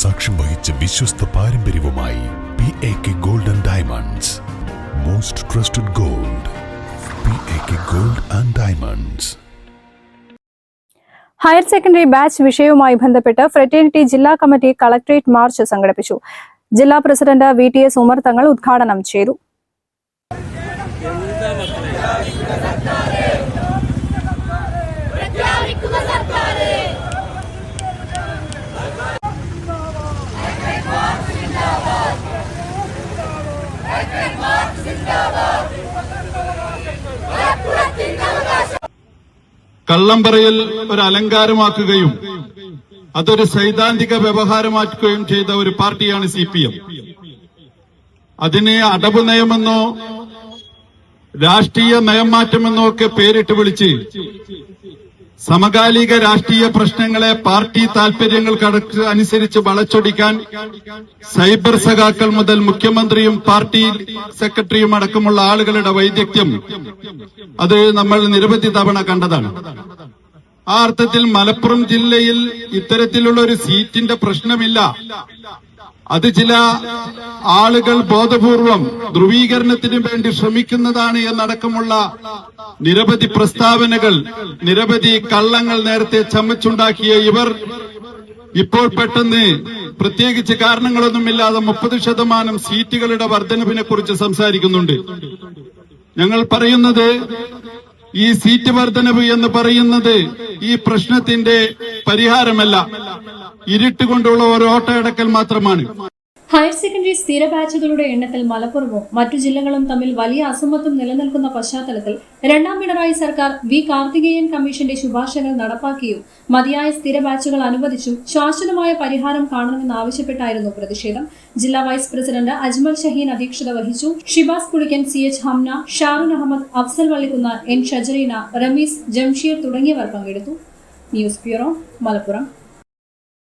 സാക്ഷ്യം വഹിച്ച വിശ്വസ്ത പാരമ്പര്യവുമായി P A K gold and diamonds most trusted gold P A K gold and diamonds higher secondary batch വിഷയവുമായി ബന്ധപ്പെട്ട് ഫ്രറ്റേണിറ്റി ജില്ലാ കമ്മിറ്റി കളക്ടറേറ്റ് മാർച്ച് സംഘടിപ്പിച്ചു. ജില്ലാ president V T S Umar Thangal ഉദ്ഘാടനം ചെയ്തു. കള്ളം പറയൽ ഒരു അലങ്കാരമാക്കുകയും അതൊരു സൈദ്ധാന്തിക വ്യവഹാരമാക്കുകയും ചെയ്ത ഒരു പാർട്ടിയാണ് സി പി എം. അതിനെ അടവ് നയമെന്നോ രാഷ്ട്രീയ നയം മാറ്റമെന്നോ ഒക്കെ പേരിട്ട് വിളിച്ച് സമകാലിക രാഷ്ട്രീയ പ്രശ്നങ്ങളെ പാർട്ടി താൽപര്യങ്ങൾക്കടക്ക് അനുസരിച്ച് വളച്ചൊടിക്കാൻ സൈബർ സഖാക്കൾ മുതൽ മുഖ്യമന്ത്രിയും പാർട്ടി സെക്രട്ടറിയും അടക്കമുള്ള ആളുകളുടെ വൈദഗ്ധ്യം. അത് നമ്മൾ നിരവധി തവണ കണ്ടതാണ്. ആ അർത്ഥത്തിൽ മലപ്പുറം ജില്ലയിൽ ഇത്തരത്തിലുള്ള ഒരു സീറ്റിന്റെ പ്രശ്നമില്ല. അത് ചില ആളുകൾ ബോധപൂർവം ധ്രുവീകരണത്തിന് വേണ്ടി ശ്രമിക്കുന്നതാണ് എന്നടക്കമുള്ള നിരവധി പ്രസ്താവനകൾ നിരവധി കള്ളങ്ങൾ നേരത്തെ ചമച്ചുണ്ടാക്കിയ ഇവർ ഇപ്പോൾ പെട്ടെന്ന് പ്രത്യേകിച്ച് കാരണങ്ങളൊന്നുമില്ലാതെ മുപ്പത് ശതമാനം സീറ്റുകളുടെ വർധനവിനെ കുറിച്ച് സംസാരിക്കുന്നുണ്ട്. ഞങ്ങൾ പറയുന്നത് ഈ സീറ്റ് വർധനവ് എന്ന് പറയുന്നത് ഈ പ്രശ്നത്തിന്റെ പരിഹാരമല്ല. ഇരുട്ട് കൊണ്ടുള്ള ഒരു ഓട്ടയടക്കൽ മാത്രമാണ്. ഹയർ സെക്കൻഡറി സ്ഥിര ബാച്ചുകളുടെ എണ്ണത്തിൽ മലപ്പുറവും മറ്റു ജില്ലകളും തമ്മിൽ വലിയ അസമത്വം നിലനിൽക്കുന്ന പശ്ചാത്തലത്തിൽ രണ്ടാം പിണറായി സർക്കാർ വി കാർത്തികേയൻ കമ്മീഷന്റെ ശുപാർശകൾ നടപ്പാക്കിയും മതിയായ സ്ഥിര ബാച്ചുകൾ അനുവദിച്ചും ശാശ്വതമായ പരിഹാരം കാണണമെന്നാവശ്യപ്പെട്ടായിരുന്നു പ്രതിഷേധം. ജില്ലാ വൈസ് പ്രസിഡന്റ് അജ്മൽ ഷഹീൻ അധ്യക്ഷത വഹിച്ചു. Shibas Pulikkan C H Hamna Sharun Ahammed Afsal Vallikkunnar N Shajareena Ramees Jamsheer തുടങ്ങിയവർ പങ്കെടുത്തു. News bureau Malappuram.